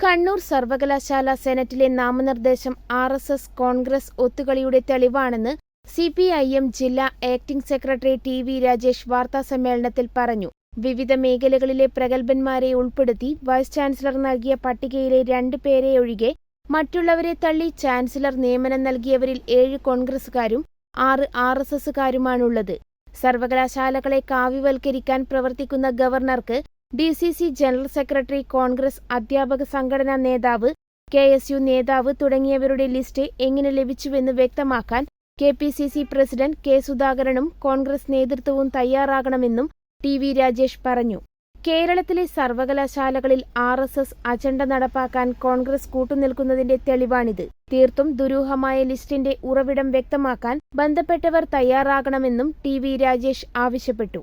കണ്ണൂർ സർവകലാശാല സെനറ്റിലെ നാമനിർദ്ദേശം ആർ എസ് എസ് കോൺഗ്രസ് ഒത്തുകളിയുടെ തെളിവാണെന്ന് സി പി ഐ എം ജില്ലാ acting secretary T V Rajesh വാർത്താസമ്മേളനത്തിൽ പറഞ്ഞു. വിവിധ മേഖലകളിലെ പ്രഗത്ഭന്മാരെ ഉൾപ്പെടുത്തി വൈസ് ചാൻസലർ നൽകിയ പട്ടികയിലെ രണ്ട് പേരെ ഒഴികെ മറ്റുള്ളവരെ തള്ളി ചാൻസലർ നിയമനം നൽകിയവരിൽ ഏഴ് കോൺഗ്രസുകാരും ആറ് ആർ എസ് എസുകാരുമാണുള്ളത് സർവകലാശാലകളെ കാവ്യവൽക്കരിക്കാൻ പ്രവർത്തിക്കുന്ന ഗവർണർക്ക് D C C general secretary Congress അധ്യാപക സംഘടനാ നേതാവ് കെ എസ് യു നേതാവ് തുടങ്ങിയവരുടെ ലിസ്റ്റ് എങ്ങനെ ലഭിച്ചുവെന്ന് വ്യക്തമാക്കാൻ K P C C president K സുധാകരനും കോൺഗ്രസ് നേതൃത്വവും തയ്യാറാകണമെന്നും ടി വി രാജേഷ് പറഞ്ഞു. കേരളത്തിലെ സർവകലാശാലകളിൽ ആർ എസ് എസ് അജണ്ട നടപ്പാക്കാൻ കോൺഗ്രസ് കൂട്ടുനിൽക്കുന്നതിന്റെ തെളിവാണിത്. തീർത്തും ദുരൂഹമായ ലിസ്റ്റിന്റെ ഉറവിടം വ്യക്തമാക്കാൻ ബന്ധപ്പെട്ടവർ തയ്യാറാകണമെന്നും ടി വി രാജേഷ് ആവശ്യപ്പെട്ടു.